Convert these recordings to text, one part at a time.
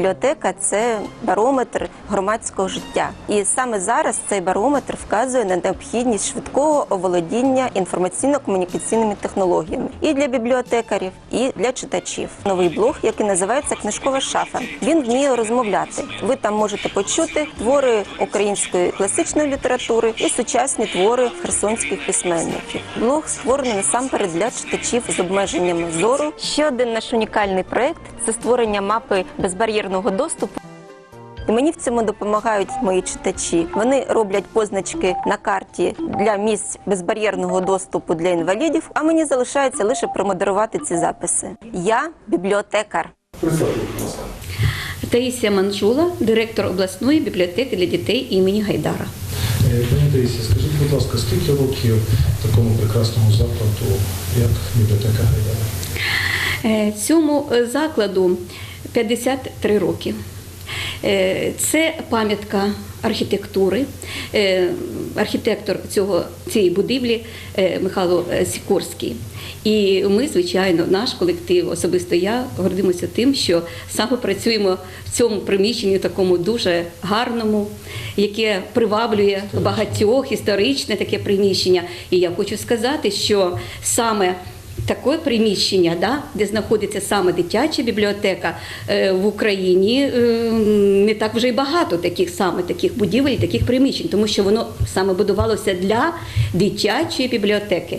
бібліотека це барометр громадського життя. І саме зараз цей барометр вказує на необхідність швидкого оволодіння інформаційно-комунікаційними технологіями і для бібліотекарів, і для читачів. Новий блог, який називається Книжкова шафа. Він вміє розмовляти. Ви там можете почути твори української класичної літератури і сучасні твори херсонських письменників. Блог створений насамперед для читачів з обмеженнями зору. Ще один наш унікальний проект це створення мапи безбар'єрного доступу. І мені в цьому допомагають мої читачі. Вони роблять позначки на карті для місць безбар'єрного доступу для інвалідів. А мені залишається лише промодерувати ці записи. Я бібліотекар. Таїсія Манжула, директор обласної бібліотеки для дітей імені Гайдара. Е, Пані Таїсія, скажіть, будь ласка, скільки років такому прекрасному закладу, як бібліотека Гайдара? Е, Цьому закладу 53 роки. Е, Це пам'ятка архітектури. Е, Архітектор цього, цієї будівлі е, Михайло Сікорський. І ми, звичайно, наш колектив, особисто я, гордимося тим, що саме працюємо в цьому приміщенні, такому дуже гарному, яке приваблює багатьох історичне таке приміщення. І я хочу сказати, що саме Таке приміщення, да, де знаходиться саме дитяча бібліотека е, в Україні, е, не так вже й багато таких саме таких будівель, таких приміщень, тому що воно саме будувалося для дитячої бібліотеки.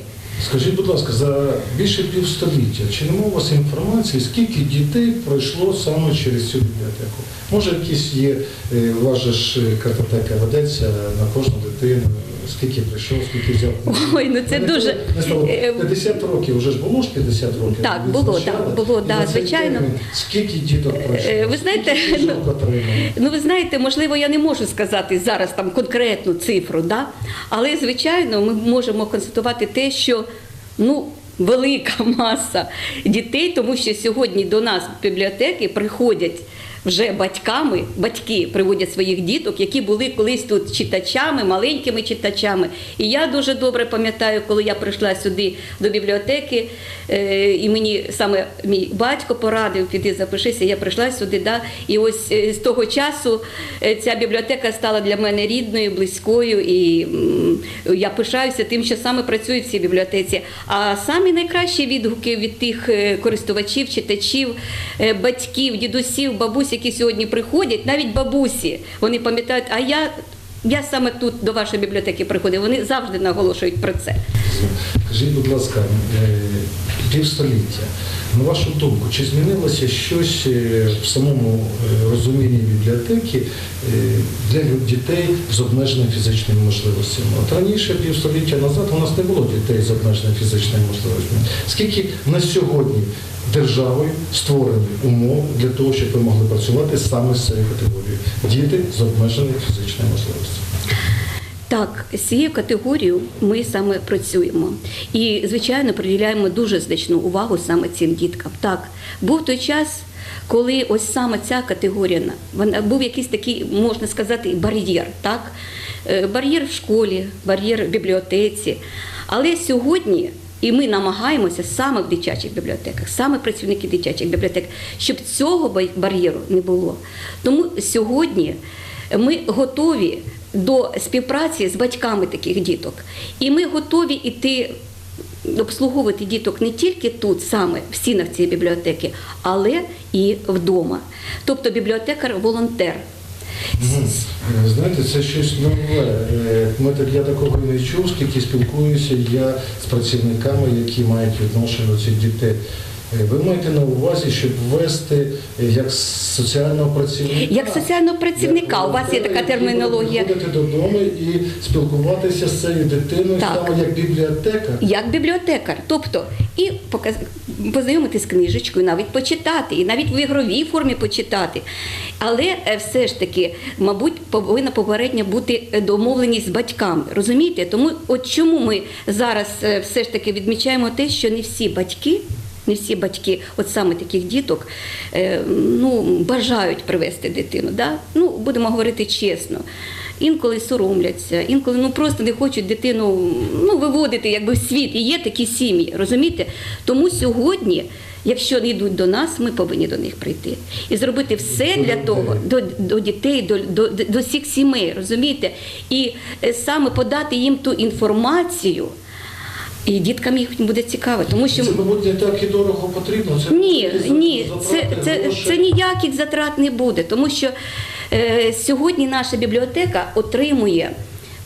Скажіть, будь ласка, за більше півстоліття, чи немає у вас інформації, скільки дітей пройшло саме через цю бібліотеку? Може, якісь є, е, у вас же ж картотека ведеться на кожну дитину, скільки прийшов, скільки взяв? Ой, ну це Не дуже, то- е, 50 років, вже ж було ж 50 років? Так, Ви було, відзначали? так, було, І да, на цей звичайно. термін Скільки діток пройшло? Е, ви знаєте, Скільки отримано? Ну, ви знаєте, можливо, я не можу сказати зараз там конкретну цифру, да? але звичайно, ми можемо констатувати те, що ну. Велика маса дітей, тому що сьогодні до нас в бібліотеки приходять вже батьками, батьки приводять своїх діток, які були колись тут читачами, маленькими читачами. І я дуже добре пам'ятаю, коли я прийшла сюди до бібліотеки, е, і мені саме мій батько порадив, піди запишися, я прийшла сюди. Да, і ось е, з того часу е, ця бібліотека стала для мене рідною, близькою, і я пишаюся тим, що саме працюю в цій бібліотеці. А самі найкращі відгуки від тих користувачів, читачів, батьків, дідусів, бабусь, які сьогодні приходять, навіть бабусі, вони пам'ятають, а я. Я саме тут до вашої бібліотеки приходив. Вони завжди наголошують про це. Скажіть, будь ласка, е, півстоліття. На вашу думку, чи змінилося щось е, в самому е, розумінні бібліотеки е, для дітей з обмеженими фізичними можливостями? От раніше, півстоліття назад, у нас не було дітей з обмеженими фізичними можливостями. Скільки на сьогодні державою створені умов для того, щоб ви могли працювати саме з цією категорією? Діти з обмеженими фізичними можливостями. Так, з цією категорією ми саме працюємо і, звичайно, приділяємо дуже значну увагу саме цим діткам. Так, був той час, коли ось саме ця категорія вона був якийсь такий, можна сказати, бар'єр. Так, Е, бар'єр в школі, бар'єр в бібліотеці. Але сьогодні. І ми намагаємося саме в дитячих бібліотеках, саме працівники дитячих бібліотек, щоб цього бар'єру не було. Тому сьогодні ми готові до співпраці з батьками таких діток. І ми готові йти обслуговувати діток не тільки тут, саме в стінах цієї бібліотеки, але і вдома. Тобто бібліотекар-волонтер. Е, Знаєте, це щось нове. Е, так я такого не чув, скільки спілкуюся я з працівниками, які мають відношення до цих дітей. Е, Ви маєте на увазі, щоб ввести е, як соціального працівника. Як соціального працівника, як у вас є така термінологія. приходити додому і спілкуватися з цією дитиною Так. саме як бібліотека. як бібліотекар. Тобто і показ... познайомитись з книжечкою, навіть почитати, і навіть в ігровій формі почитати. Але е, все ж таки, мабуть, повинна попередньо бути домовленість з батьками. Розумієте? Тому от чому ми зараз все ж таки відмічаємо те, що не всі батьки. Не всі батьки, от саме таких діток, е, ну, бажають привести дитину. Да? Ну, будемо говорити чесно. інколи соромляться, інколи ну просто не хочуть дитину ну, виводити якби в світ. І є такі сім'ї, розумієте? Тому сьогодні. Якщо йдуть до нас, ми повинні до них прийти і зробити все для того, до, до дітей, до, до, до всіх сімей, розумієте? І е, саме подати їм ту інформацію, і діткам їх буде цікаво, тому що Це, не так і дорого потрібно. Це ні, ні, це, це, це ніяких затрат не буде, тому що е, сьогодні наша бібліотека отримує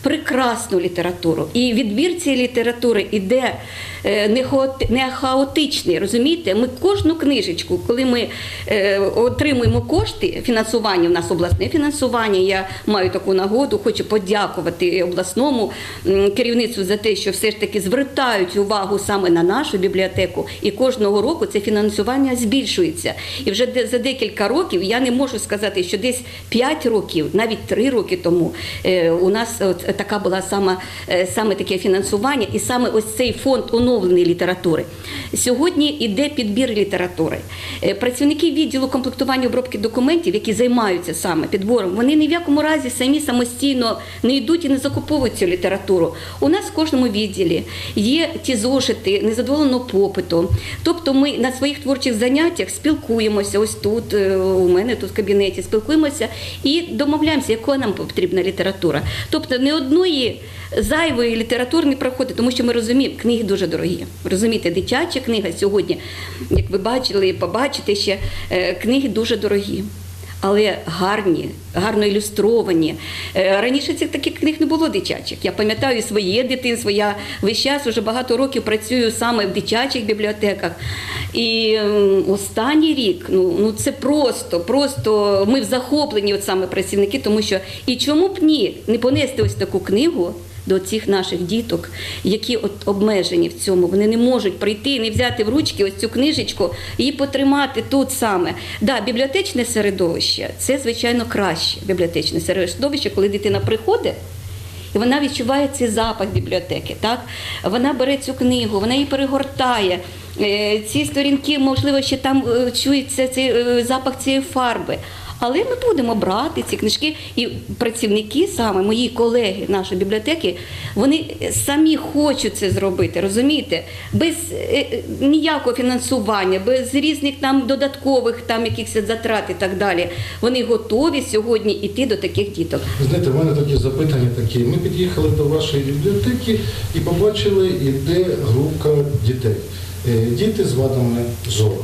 прекрасну літературу. І відбір цієї літератури іде е, не, хаот- не хаотичний, розумієте? Ми кожну книжечку, коли ми е, отримуємо кошти, фінансування, в нас обласне фінансування, я маю таку нагоду, хочу подякувати обласному керівництву за те, що все ж таки звертають увагу саме на нашу бібліотеку. І кожного року це фінансування збільшується. І вже за декілька років я не можу сказати, що десь 5 років, навіть 3 роки тому е, у нас така була саме, е, саме таке фінансування, і саме ось цей фонд оновленої літератури. Сьогодні йде підбір літератури. Е, Працівники відділу комплектування обробки документів, які займаються саме підбором, вони ні в якому разі самі самостійно не йдуть і не закуповують цю літературу. У нас в кожному відділі є ті зошити незадоволеного попиту. Тобто ми на своїх творчих заняттях спілкуємося ось тут, е, у мене тут в кабінеті, спілкуємося і домовляємося, якою нам потрібна література. Тобто не одної зайвої літератури не проходить, тому що ми розуміємо, книги дуже дорогі. Розумієте, дитяча книга сьогодні, як ви бачили побачите ще, е, книги дуже дорогі. Але гарні, гарно ілюстровані. Е, Раніше цих таких книг не було дитячих. Я пам'ятаю своє дитинство. Я весь час уже багато років працюю саме в дитячих бібліотеках. І останній рік, ну, ну це просто, просто ми в захопленні, от саме працівники, тому що і чому б ні, не понести ось таку книгу до цих наших діток, які от обмежені в цьому. Вони не можуть прийти, не взяти в ручки ось цю книжечку і потримати тут саме. Да, бібліотечне середовище це звичайно краще бібліотечне середовище, коли дитина приходить. І вона відчуває цей запах бібліотеки. Так? Вона бере цю книгу, вона її перегортає. Е, Ці сторінки, можливо, ще там е, чується цей е, запах цієї фарби. Але ми будемо брати ці книжки, і працівники, саме мої колеги нашої бібліотеки, вони самі хочуть це зробити, розумієте? Без е, е, ніякого фінансування, без різних там додаткових там якихось затрат і так далі. Вони готові сьогодні йти до таких діток. Знаєте, в мене такі запитання такі. Ми під'їхали до вашої бібліотеки і побачили, іде групка дітей. Е, Діти з вадами зору.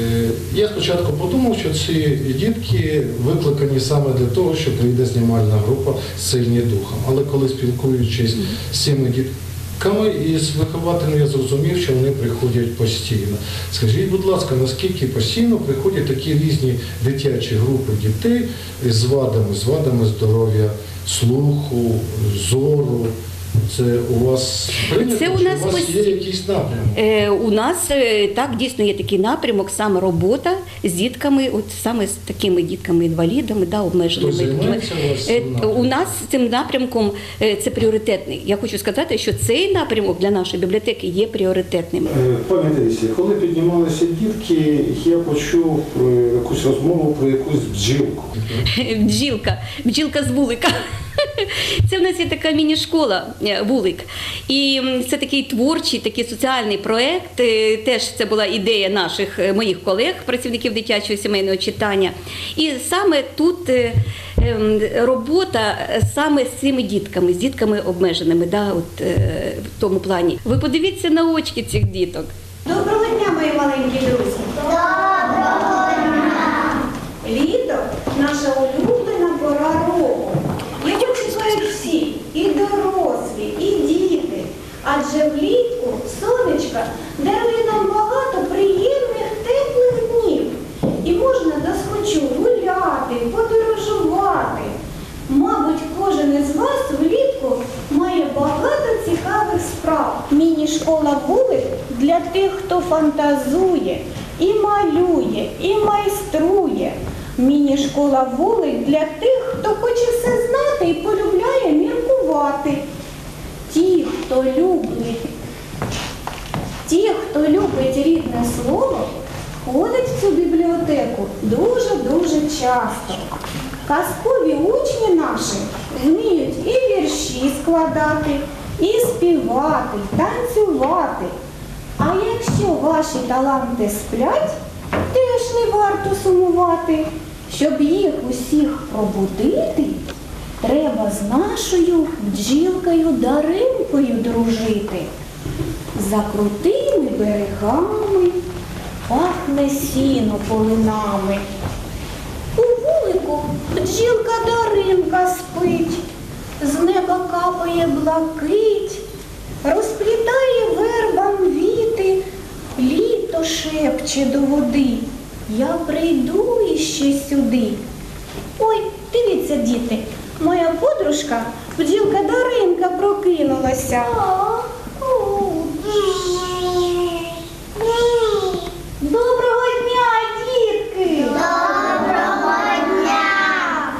Е, Я спочатку подумав, що ці дітки викликані саме для того, що прийде знімальна група сильні духом. Але коли спілкуючись з цими дітками і з вихователем, я зрозумів, що вони приходять постійно. Скажіть, будь ласка, наскільки постійно приходять такі різні дитячі групи дітей з вадами, з вадами здоров'я, слуху, зору? Це у вас прийнято? Це у чи нас у вас є якийсь напрямок? Е, у нас е, так дійсно є такий напрямок, саме робота з дітками, от саме з такими дітками-інвалідами, да, обмеженими. Хто займається у вас цим Е, напрямком? У нас цим напрямком е, це пріоритетний. Я хочу сказати, що цей напрямок для нашої бібліотеки є пріоритетним. Е, Пані Таїсі, коли піднімалися дітки, я почув е, якусь розмову про якусь бджілку. Бджілка, бджілка з вулика. Це в нас є така міні-школа е, вулик. І це такий творчий, такий соціальний проєкт. Е, Теж це була ідея наших е, моїх колег, працівників дитячого сімейного читання. І саме тут ем, робота саме з цими дітками, з дітками обмеженими, да, от, е, в тому плані. Ви подивіться на очки цих діток. Доброго дня, мої маленькі друзі. Доброго дня. Літо наша улюблена пора року. Його чекають всі, і дорослі, і діти. Адже влітку сонечка дарує нам багато приємних теплих днів. І можна досхочу гуляти, подорожувати. Мабуть, кожен із вас влітку має багато цікавих справ. Міні-школа вулик для тих, хто фантазує, і малює, і майструє. Міні-школа вулик для тих, хто хоче все знати і полюбляє міркувати. Ті, хто любить Ті, хто любить рідне слово, ходять в цю бібліотеку дуже-дуже часто. Казкові учні наші вміють і вірші складати, і співати, і танцювати. А якщо ваші таланти сплять, теж не варто сумувати. Щоб їх усіх пробудити, треба з нашою бджілкою Даринкою дружити. За крутими берегами пахне сіно полинами. У вулику бджілка Даринка спить, з неба капає блакить, розплітає вербам віти, літо шепче до води. Я прийду іще сюди. Ой, дивіться, діти, моя подружка, бджілка Даринка, прокинулася. Доброго дня, дітки! Доброго дня!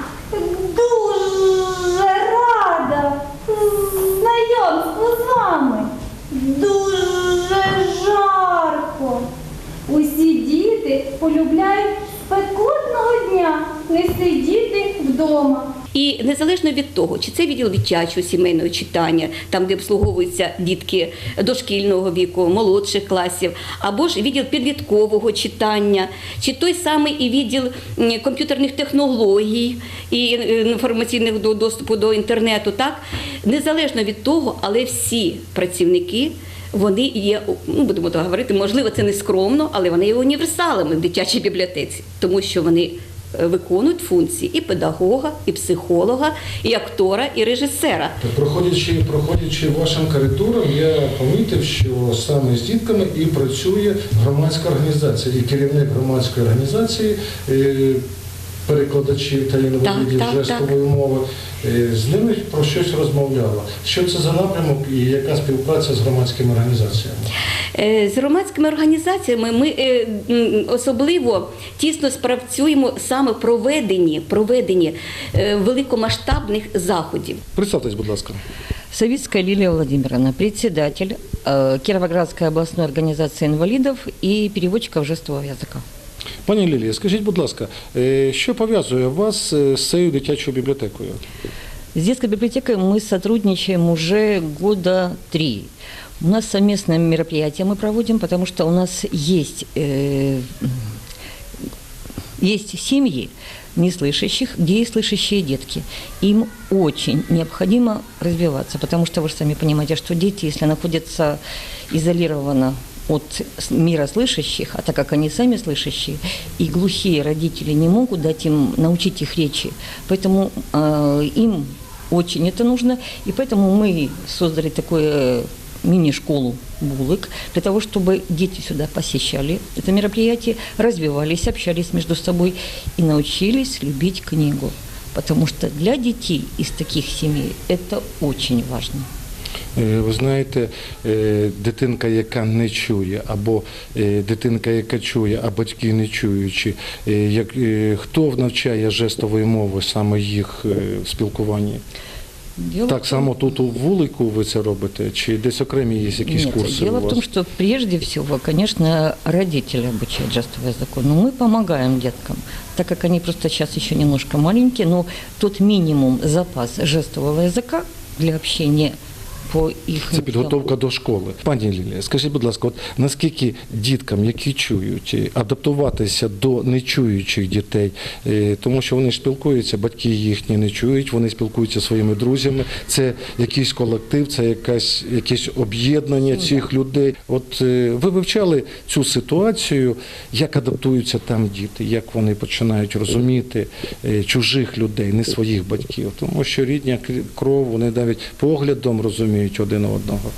Дуже рада знайомству з вами. Дуже жарко. Усі діти полюбляють спекотного дня не сидіти вдома. І незалежно від того, чи це відділ дитячого сімейного читання, там де обслуговуються дітки дошкільного віку, молодших класів, або ж відділ підліткового читання, чи той самий і відділ комп'ютерних технологій і е, інформаційних доступу до інтернету, так незалежно від того, але всі працівники. Вони є, ну будемо так говорити, можливо, це не скромно, але вони є універсалами в дитячій бібліотеці, тому що вони виконують функції і педагога, і психолога, і актора, і режисера. Проходячи, проходячи вашим коридором, я помітив, що саме з дітками і працює громадська організація, і керівник громадської організації, е, перекладачів та інвалідів Так, так, мови. е, З ними про щось розмовляла. Що це за напрямок і яка співпраця з громадськими організаціями? Е, З громадськими організаціями ми е, особливо тісно спрацюємо саме в проведенні, проведенні е, великомасштабних заходів. Представтесь, будь ласка. Савицкая Лилия Владимировна, председатель э, Кировоградской областной организации инвалидов и переводчиков жестового языка. Пані Лілія, скажіть, будь ласка, е, що пов'язує вас е, з цією дитячою бібліотекою? С детской библиотекой мы сотрудничаем уже года три. У нас совместное мероприятие мы проводим, потому что у нас есть, э, есть семьи неслышащих, где есть слышащие детки. Им очень необходимо развиваться, потому что вы же сами понимаете, что дети, если находятся изолированно от с- мира слышащих, а так как они сами слышащие, и глухие родители не могут дать им, научить их речи, поэтому э, им очень это нужно, и поэтому мы создали такое мини-школу булок, для того, чтобы дети сюда посещали это мероприятие, развивались, общались между собой и научились любить книгу. Потому что для детей из таких семей это очень важно. Е, Ви знаєте, е, дитинка, яка не чує, або е, дитинка, яка чує, а батьки не чуючі, е, як, е, хто навчає жестової мови саме їх е, в спілкуванні? Дело Так в том- само тут у вулику ви це робите, чи десь окремі є якісь Нет, курси дело у в вас? том, что прежде всего, конечно, родители обучают жестовый язык, но мы помогаем деткам, так как они просто сейчас еще немножко маленькие, но тот минимум запас жестового языка для общения по их Це підготовка до школи. Пані Лілія, скажіть, будь ласка, от наскільки діткам, які чують, е, адаптуватися до нечуючих дітей, Е, тому що вони ж спілкуються, батьки їхні не чують, вони спілкуються зі своїми друзями. Це якийсь колектив, це якась якесь об'єднання цих людей. От е, ви вивчали цю ситуацію, як адаптуються там діти, як вони починають розуміти чужих людей, не своїх батьків, тому що рідня кров, вони навіть поглядом розуміють один одного.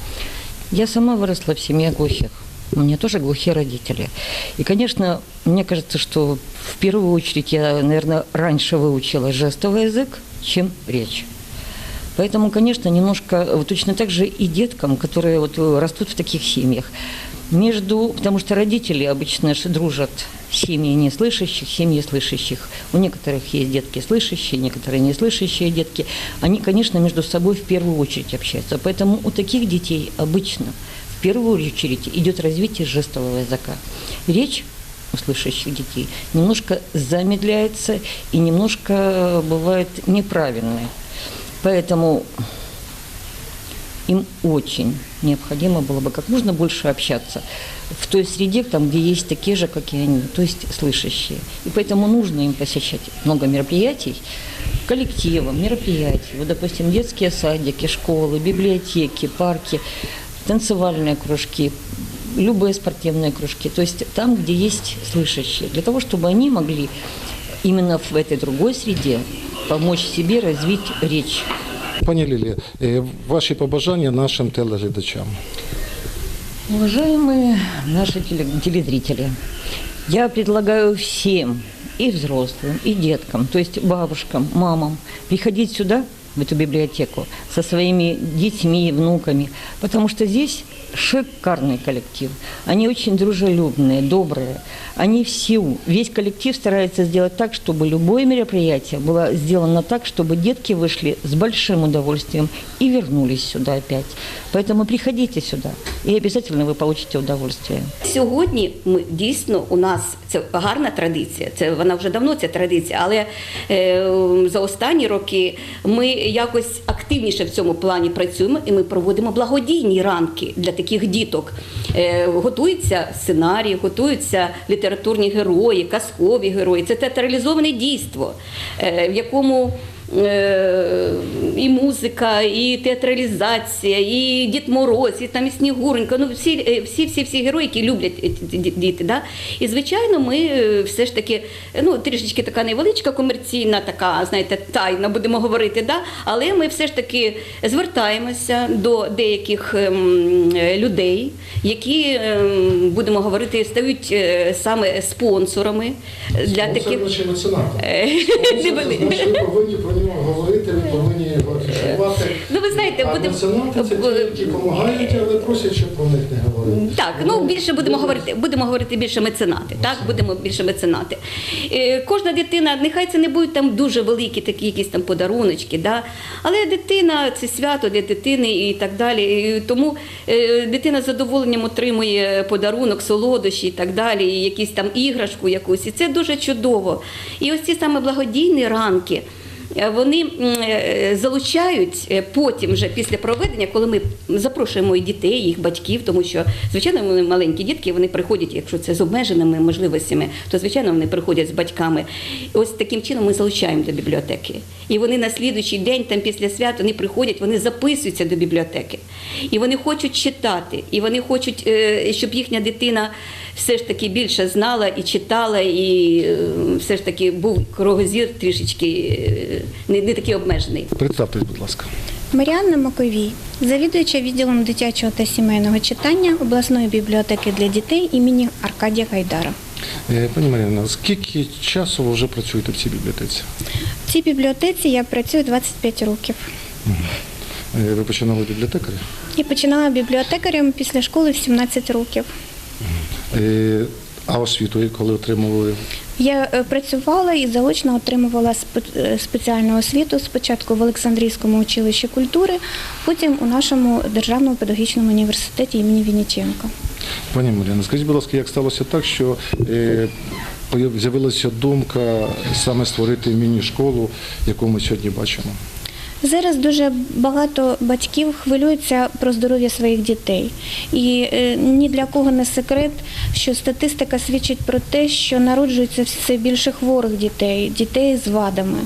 Я сама выросла в семье глухих. У меня тоже глухие родители. И, конечно, мне кажется, что в первую очередь я, наверное, раньше выучила жестовый язык, чем речь. Поэтому, конечно, немножко э, точно так же и деткам, которые вот э, растут в таких семьях. Между, потому что родители обычно дружат семьи неслышащих, семьи слышащих. У некоторых есть детки слышащие, некоторые неслышащие детки. Они, конечно, между собой в первую очередь общаются. Поэтому у таких детей обычно в первую очередь идет развитие жестового языка. Речь у слышащих детей немножко замедляется и немножко бывает неправильная. Поэтому им очень необходимо было бы как можно больше общаться в той среде, там, где есть такие же, как и они, то есть слышащие. И поэтому нужно им посещать много мероприятий, коллективов, мероприятий. Вот, допустим, детские садики, школы, библиотеки, парки, танцевальные кружки, любые спортивные кружки. То есть там, где есть слышащие, для того, чтобы они могли именно в этой другой среде помочь себе развить речь. Пані Лілі, е, ваші побажання нашим телеглядачам. Уважаемые наши телезрители, я предлагаю всем, и взрослым, и деткам, то есть бабушкам, мамам, приходить сюда, в эту библиотеку, со своими детьми, внуками, потому что здесь шикарный коллектив. Они очень дружелюбные, добрые. Они все, весь коллектив старается сделать так, чтобы любое мероприятие было сделано так, чтобы детки вышли с большим удовольствием и вернулись сюда опять. Поэтому приходите сюда, и обязательно вы получите удовольствие. Сьогодні ми дійсно у нас це гарна традиція. Це вона вже давно ця традиція, але е, за останні роки ми якось активніше в цьому плані працюємо і ми проводимо благодійні ранки для таких діток. Е, готуються сценарії, готуються літературні герої, казкові герої. Це театралізоване дійство, е, в якому і музика, і театралізація, і Дід Мороз, і там і Снігуренька. Ну всі, е, всі, всі, всі герої, які люблять е, ді- ді- діти. Да? І звичайно, ми е, все ж таки, е, ну трішечки така невеличка комерційна, така, знаєте, тайна, будемо говорити, да? але ми все ж таки звертаємося до деяких ем, е, людей, які ем, будемо говорити, стають е, саме спонсорами для таких. Це наші. Е, значить, ви повинні говорити, ви повинні його афішувати. Ну, ви знаєте, а будемо- меценати це ті, які допомагають, але просять, щоб про них не говорили. Так, ну більше будемо говорити, будемо говорити більше меценати. Так, будемо більше меценати. Е, кожна дитина, нехай це не будуть там дуже великі такі якісь там подаруночки, да? але дитина це свято для дитини і так далі. І тому е, дитина з задоволенням отримує подарунок, солодощі і так далі, і якісь там іграшку якусь. І це дуже чудово. І ось ці саме благодійні ранки. Е, Вони е, залучають е, потім, вже після проведення, коли ми запрошуємо і дітей, їх батьків, тому що звичайно вони маленькі дітки, вони приходять, якщо це з обмеженими можливостями, то звичайно вони приходять з батьками. Ось таким чином ми залучаємо до бібліотеки. І вони на слідуючий день, там після свят, вони приходять, вони записуються до бібліотеки. І вони хочуть читати, і вони хочуть, щоб їхня дитина все ж таки більше знала і читала, і все ж таки був кругозір трішечки не, не такий обмежений. Представтесь, будь ласка. Маріанна Маковій, завідуюча відділом дитячого та сімейного читання обласної бібліотеки для дітей імені Аркадія Гайдара. Е, Пані Маріна, скільки часу ви вже працюєте в цій бібліотеці? В цій бібліотеці я працюю 25 років. Е, Ви починали бібліотекаря? Я починала бібліотекарем після школи в 17 років. Е, А освіту, коли отримували? Я е, працювала і заочно отримувала е, спеціальну освіту спочатку в Олександрійському училищі культури, потім у нашому державному педагогічному університеті імені Вінниченка. Пані Маріна, скажіть, будь ласка, як сталося так, що е, з'явилася думка саме створити міні-школу, яку ми сьогодні бачимо? Зараз дуже багато батьків хвилюються про здоров'я своїх дітей. І е, ні для кого не секрет, що статистика свідчить про те, що народжується все більше хворих дітей, дітей з вадами.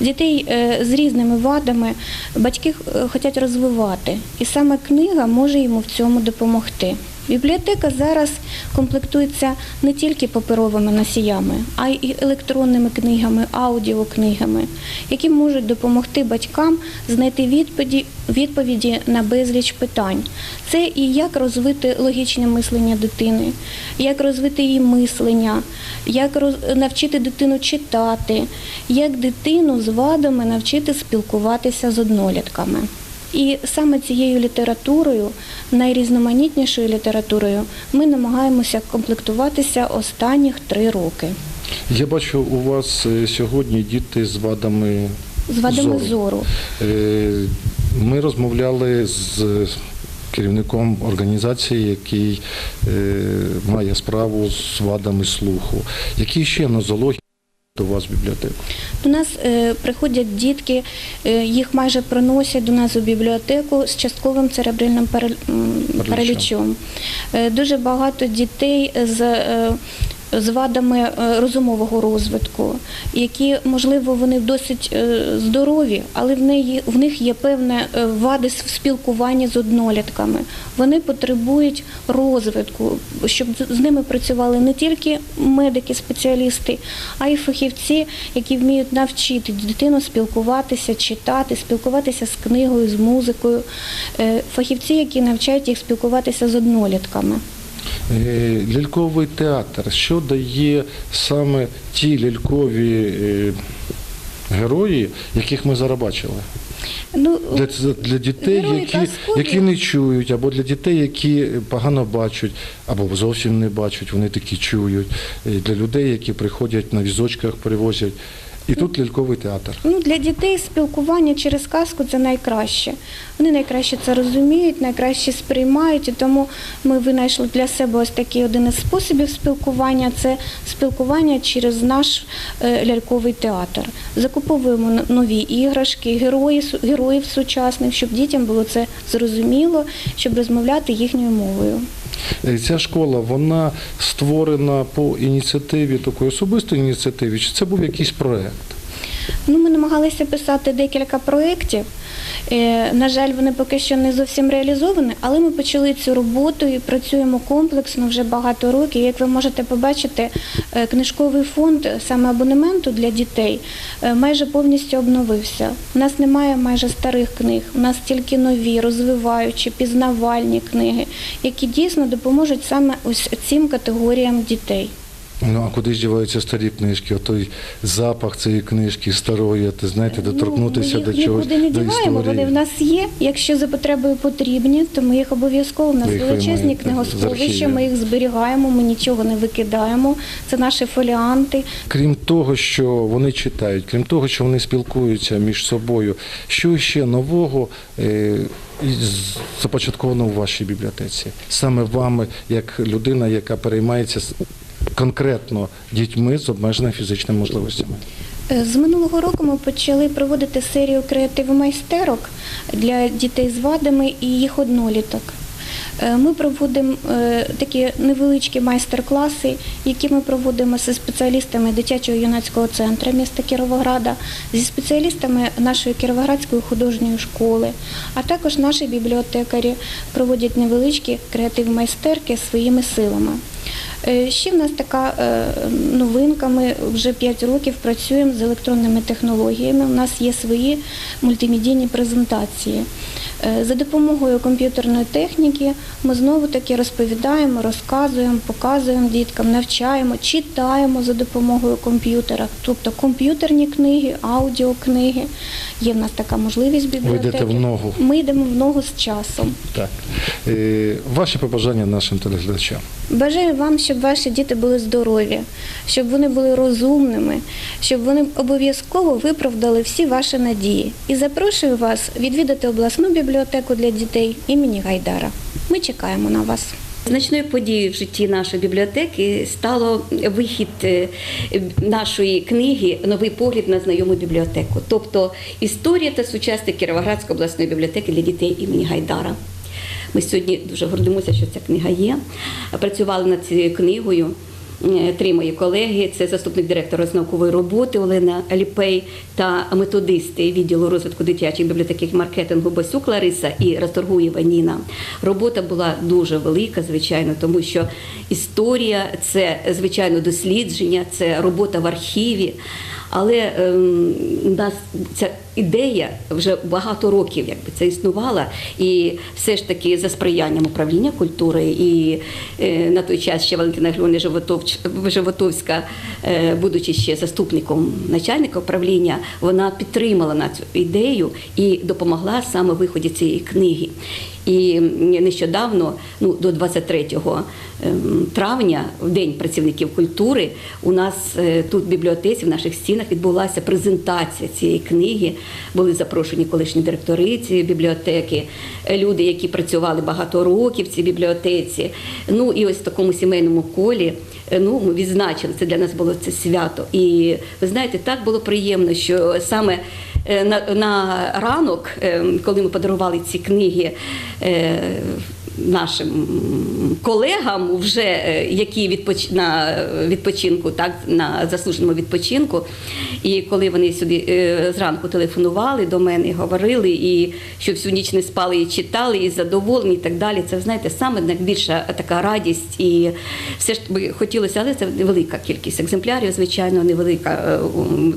Дітей е, з різними вадами батьки е, хочуть розвивати. І саме книга може йому в цьому допомогти. Бібліотека зараз комплектується не тільки паперовими носіями, а й електронними книгами, аудіокнигами, які можуть допомогти батькам знайти відповіді, відповіді на безліч питань. Це і як розвити логічне мислення дитини, як розвити її мислення, як роз- навчити дитину читати, як дитину з вадами навчити спілкуватися з однолітками. І саме цією літературою, найрізноманітнішою літературою, ми намагаємося комплектуватися останніх три роки. Я бачу, у вас е, сьогодні діти з вадами З вадами зору. зору. Е, Ми розмовляли з керівником організації, який е, має справу з вадами слуху. Які ще нозології до вас в бібліотеку? До нас е, приходять дітки, е, їх майже приносять до нас у бібліотеку з частковим церебральним паралічом. Е, дуже багато дітей з. е, з вадами е, розумового розвитку, які, можливо, вони досить е, здорові, але в, неї, в них є певне е, вади в спілкуванні з однолітками. Вони потребують розвитку, щоб з- ними працювали не тільки медики, спеціалісти, а й фахівці, які вміють навчити дитину спілкуватися, читати, спілкуватися з книгою, з музикою, фахівці, які навчають їх спілкуватися з однолітками. Е, Ляльковий театр. Що дає саме ті лялькові е, герої, яких ми зараз бачили? Ну, Для, для дітей, які, які не чують, або для дітей, які погано бачать, або зовсім не бачать, вони такі чують. Е, Для людей, які приходять на візочках, перевозять. І тут ляльковий театр. Ну, для дітей спілкування через казку це найкраще. Вони найкраще це розуміють, найкраще сприймають, і тому ми винайшли для себе ось такий один із способів спілкування це спілкування через наш е, ляльковий театр. Закуповуємо нові іграшки, герої, героїв сучасних, щоб дітям було це зрозуміло, щоб розмовляти їхньою мовою. Е, Ця школа вона створена по ініціативі, такої особистої ініціативи, чи це був якийсь проект? Ну, ми намагалися писати декілька проєктів. Е, На жаль, вони поки що не зовсім реалізовані, але ми почали цю роботу і працюємо комплексно вже багато років. Як ви можете побачити, е, книжковий фонд саме абонементу для дітей е, майже повністю обновився. У нас немає майже старих книг, у нас тільки нові, розвиваючі, пізнавальні книги, які дійсно допоможуть саме ось цим категоріям дітей. Ну а куди ж діваються старі книжки? Отой запах цієї книжки старої, ти знаєте, доторкнутися ну, ми до їх чогось нікуди не до діваємо, історії. вони в нас є. Якщо за потребою потрібні, то ми їх обов'язково. У нас їх величезні книгосховища, ми їх зберігаємо, ми нічого не викидаємо. Це наші фоліанти. Крім того, що вони читають, крім того, що вони спілкуються між собою, що ще нового е, започатковано у вашій бібліотеці? Саме вами, як людина, яка переймається конкретно дітьми з обмеженими фізичними можливостями. Е, З минулого року ми почали проводити серію креатив майстерок для дітей з вадами і їх одноліток. Е, Ми проводимо е, такі невеличкі майстер-класи, які ми проводимо зі спеціалістами дитячого юнацького центру міста Кіровограда, зі спеціалістами нашої Кіровоградської художньої школи, а також наші бібліотекарі проводять невеличкі креатив майстерки своїми силами. Е, Ще в нас така е, новинка. Ми вже 5 років працюємо з електронними технологіями. У нас є свої мультимедійні презентації. Е, За допомогою комп'ютерної техніки ми знову таки розповідаємо, розказуємо, показуємо діткам, навчаємо, читаємо за допомогою комп'ютера, тобто комп'ютерні книги, аудіокниги. Є в нас така можливість в Ви йдете в ногу. Ми йдемо в ногу з часом. Так. Ваші побажання нашим телеглядачам. Бажаю вам, щоб ваші діти були здорові, щоб вони були розумними, щоб вони обов'язково виправдали всі ваші надії. І запрошую вас відвідати обласну бібліотеку для дітей імені Гайдара. Ми чекаємо на вас. Значною подією в житті нашої бібліотеки стало вихід е, нашої книги Новий погляд на знайому бібліотеку, тобто історія та сучасник Кіровоградської обласної бібліотеки для дітей імені Гайдара. Ми сьогодні дуже гордимося, що ця книга є. Працювали над цією книгою. е, Три мої колеги це заступник директора з наукової роботи Олена Ліпей та методисти відділу розвитку дитячих бібліотек і маркетингу Басюк Лариса і Расторгуєва Ніна. Робота була дуже велика, звичайно, тому що історія це звичайно дослідження, це робота в архіві. Але ем, нас ця ідея вже багато років якби це існувала, і все ж таки за сприянням управління культури і е, на той час ще Валентина Григорівна Животовська, е, будучи ще заступником начальника управління, вона підтримала на цю ідею і допомогла саме виході цієї книги. І нещодавно, ну до 23 ем, травня, в День працівників культури, у нас е, тут в бібліотеці, в наших стінах відбулася презентація цієї книги. Були запрошені колишні директори цієї бібліотеки, люди, які працювали багато років в цій бібліотеці. Ну і ось в такому сімейному колі. е, Ну, ми відзначили це для нас було це свято. І ви знаєте, так було приємно, що саме на, на ранок, е, коли ми подарували ці книги. Нашим колегам, вже е, які відпоч... на відпочинку, так на заслуженому відпочинку. І коли вони сюди е, зранку телефонували до мене, і говорили, і що всю ніч не спали і читали, і задоволені, і так далі. Це знаєте, саме найбільша така радість. І все ж би хотілося, але це велика кількість екземплярів, звичайно, невелика е,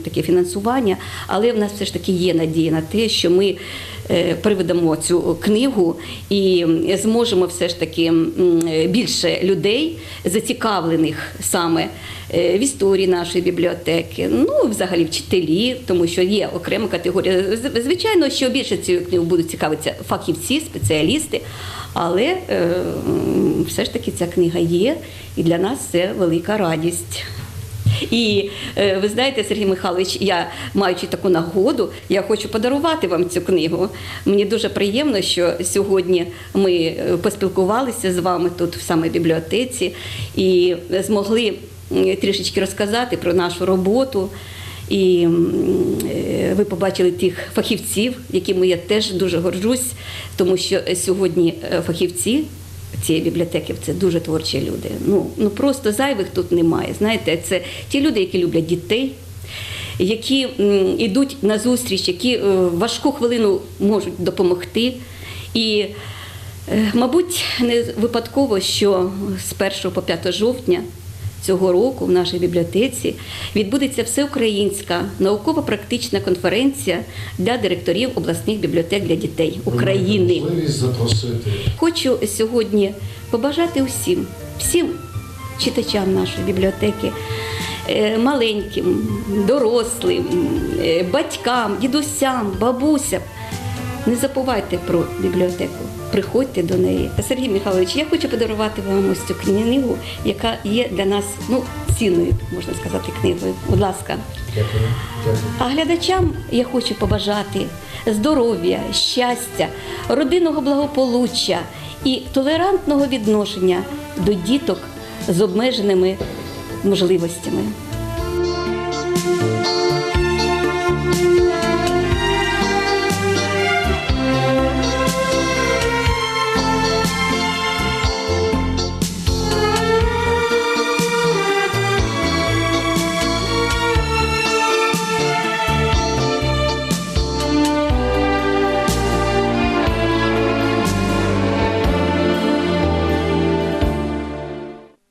таке фінансування. Але в нас все ж таки є надія на те, що ми приведемо цю книгу і зможемо все ж таки більше людей, зацікавлених саме е, в історії нашої бібліотеки, ну взагалі вчителі, тому що є окрема категорія. Звичайно, що більше цією книгою будуть цікавитися фахівці, спеціалісти, але е, все ж таки ця книга є, і для нас це велика радість. І е, ви знаєте, Сергій Михайлович, я маючи таку нагоду, я хочу подарувати вам цю книгу. Мені дуже приємно, що сьогодні ми е, поспілкувалися з вами тут в саме бібліотеці і змогли трішечки розказати про нашу роботу. І е, ви побачили тих фахівців, якими я теж дуже горжусь, тому що сьогодні фахівці цієї бібліотеки це дуже творчі люди. Ну, ну просто зайвих тут немає. Знаєте, це ті люди, які люблять дітей, які йдуть на зустріч, які е, важку хвилину можуть допомогти. І, е, мабуть, не випадково, що з 1 по 5 жовтня цього року в нашій бібліотеці відбудеться всеукраїнська науково-практична конференція для директорів обласних бібліотек для дітей України. Запросити. Хочу сьогодні побажати усім, всім читачам нашої бібліотеки, е, маленьким, дорослим, е, батькам, дідусям, бабусям. Не забувайте про бібліотеку, приходьте до неї. Сергій Михайлович, я хочу подарувати вам ось цю книгу, яка є для нас ну, цінною, можна сказати, книгою. Будь ласка. Дякую. Дякую. А глядачам я хочу побажати здоров'я, щастя, родинного благополуччя і толерантного відношення до діток з обмеженими можливостями.